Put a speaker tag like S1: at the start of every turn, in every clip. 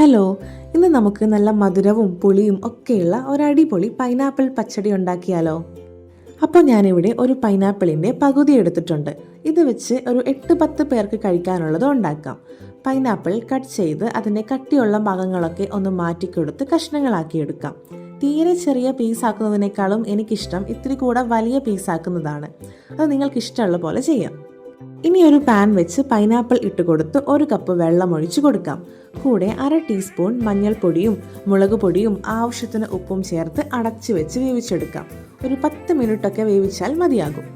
S1: Hello ഇന്ന് നമുക്ക് നല്ല മധുരവും പുളിയും ഒക്കെയുള്ള ഒരു അടിപൊളി പൈനാപ്പിൾ പച്ചടി ഉണ്ടാക്കിയാലോ? അപ്പോൾ ഞാനിവിടെ ഒരു പൈനാപ്പിളിന്റെ പകുതി എടുത്തിട്ടുണ്ട്. ഇത് വെച്ച് ഒരു എട്ട് പത്ത് പേർക്ക് കഴിക്കാനുള്ളത് ഉണ്ടാക്കാം. പൈനാപ്പിൾ കട്ട് ചെയ്ത് അതിന്റെ കട്ടിയുള്ള ഭാഗങ്ങളൊക്കെ ഒന്ന് മാറ്റിക്കൊടുത്ത് കഷ്ണങ്ങളാക്കി എടുക്കാം. തീരെ ചെറിയ പീസാക്കുന്നതിനേക്കാളും എനിക്കിഷ്ടം ഇത്തിരി കൂടെ വലിയ പീസാക്കുന്നതാണ് അത് നിങ്ങൾക്ക് ഇഷ്ടമുള്ള പോലെ ചെയ്യാം. ഇനി ഒരു പാൻ വെച്ച് പൈനാപ്പിൾ ഇട്ട് കൊടുത്ത് ഒരു കപ്പ് വെള്ളം ഒഴിച്ച് കൊടുക്കാം. കൂടെ അര ടീസ്പൂൺ മഞ്ഞൾപ്പൊടിയും മുളക് പൊടിയും ആവശ്യത്തിന് ഉപ്പും ചേർത്ത് അടച്ചു വെച്ച് വേവിച്ചെടുക്കാം. ഒരു പത്ത് മിനിറ്റൊക്കെ വേവിച്ചാൽ മതിയാകും.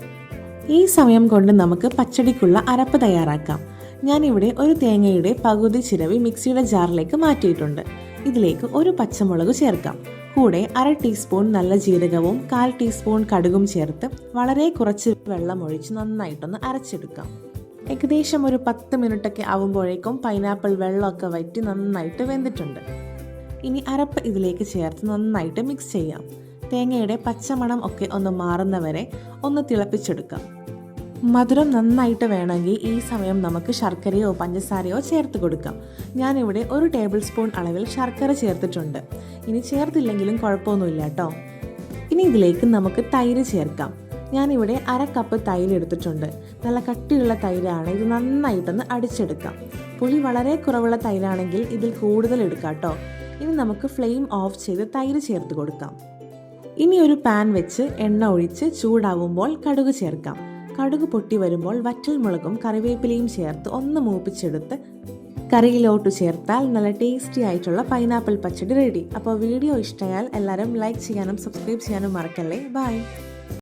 S1: ഈ സമയം കൊണ്ട് നമുക്ക് പച്ചടിക്കുള്ള അരപ്പ് തയ്യാറാക്കാം. ഞാനിവിടെ ഒരു തേങ്ങയുടെ പകുതി ചിരവി മിക്സിയുടെ ജാറിലേക്ക് മാറ്റിയിട്ടുണ്ട്. ഇതിലേക്ക് ഒരു പച്ചമുളക് ചേർക്കാം. കൂടെ അര ടീസ്പൂൺ നല്ല ജീരകവും കാൽ ടീസ്പൂൺ കടുകും ചേർത്ത് വളരെ കുറച്ച് വെള്ളം ഒഴിച്ച് നന്നായിട്ടൊന്ന് അരച്ചെടുക്കാം. ഏകദേശം ഒരു പത്ത് മിനിറ്റൊക്കെ ആവുമ്പോഴേക്കും പൈനാപ്പിൾ വെള്ളമൊക്കെ വറ്റി നന്നായിട്ട് വെന്തിട്ടുണ്ട്. ഇനി അരപ്പ് ഇതിലേക്ക് ചേർത്ത് നന്നായിട്ട് മിക്സ് ചെയ്യാം. തേങ്ങയുടെ പച്ചമണം ഒക്കെ ഒന്ന് മാറുന്നവരെ ഒന്ന് തിളപ്പിച്ചെടുക്കാം. മധുരം നന്നായിട്ട് വേണമെങ്കിൽ ഈ സമയം നമുക്ക് ശർക്കരയോ പഞ്ചസാരയോ ചേർത്ത് കൊടുക്കാം. ഞാനിവിടെ ഒരു ടേബിൾ സ്പൂൺ അളവിൽ ശർക്കര ചേർത്തിട്ടുണ്ട്. ഇനി ചേർത്തില്ലെങ്കിലും കുഴപ്പമൊന്നുമില്ല കേട്ടോ. ഇനി ഇതിലേക്ക് നമുക്ക് തൈര് ചേർക്കാം. ഞാനിവിടെ അര കപ്പ് തൈര് എടുത്തിട്ടുണ്ട്. നല്ല കട്ടിയുള്ള തൈരാണ്. ഇത് നന്നായിട്ടൊന്ന് അടിച്ചെടുക്കാം. പുളി വളരെ കുറവുള്ള തൈരാണെങ്കിൽ ഇതിൽ കൂടുതൽ എടുക്കാം കേട്ടോ. ഇനി നമുക്ക് ഫ്ലെയിം ഓഫ് ചെയ്ത് തൈര് ചേർത്ത് കൊടുക്കാം. ഇനി ഒരു പാൻ വെച്ച് എണ്ണ ഒഴിച്ച് ചൂടാവുമ്പോൾ കടുക് ചേർക്കാം. കടുക് പൊട്ടി വരുമ്പോൾ വറ്റൽ മുളകും കറിവേപ്പിലയും ചേർത്ത് ഒന്ന് മൂപ്പിച്ചെടുത്ത് കറിയിലോട്ട് ചേർത്താൽ നല്ല ടേസ്റ്റി ആയിട്ടുള്ള പൈനാപ്പിൾ പച്ചടി റെഡി അപ്പോൾ വീഡിയോ ഇഷ്ടമായാൽ എല്ലാവരും ലൈക്ക് ചെയ്യാനും സബ്സ്ക്രൈബ് ചെയ്യാനും മറക്കല്ലേ? ബൈ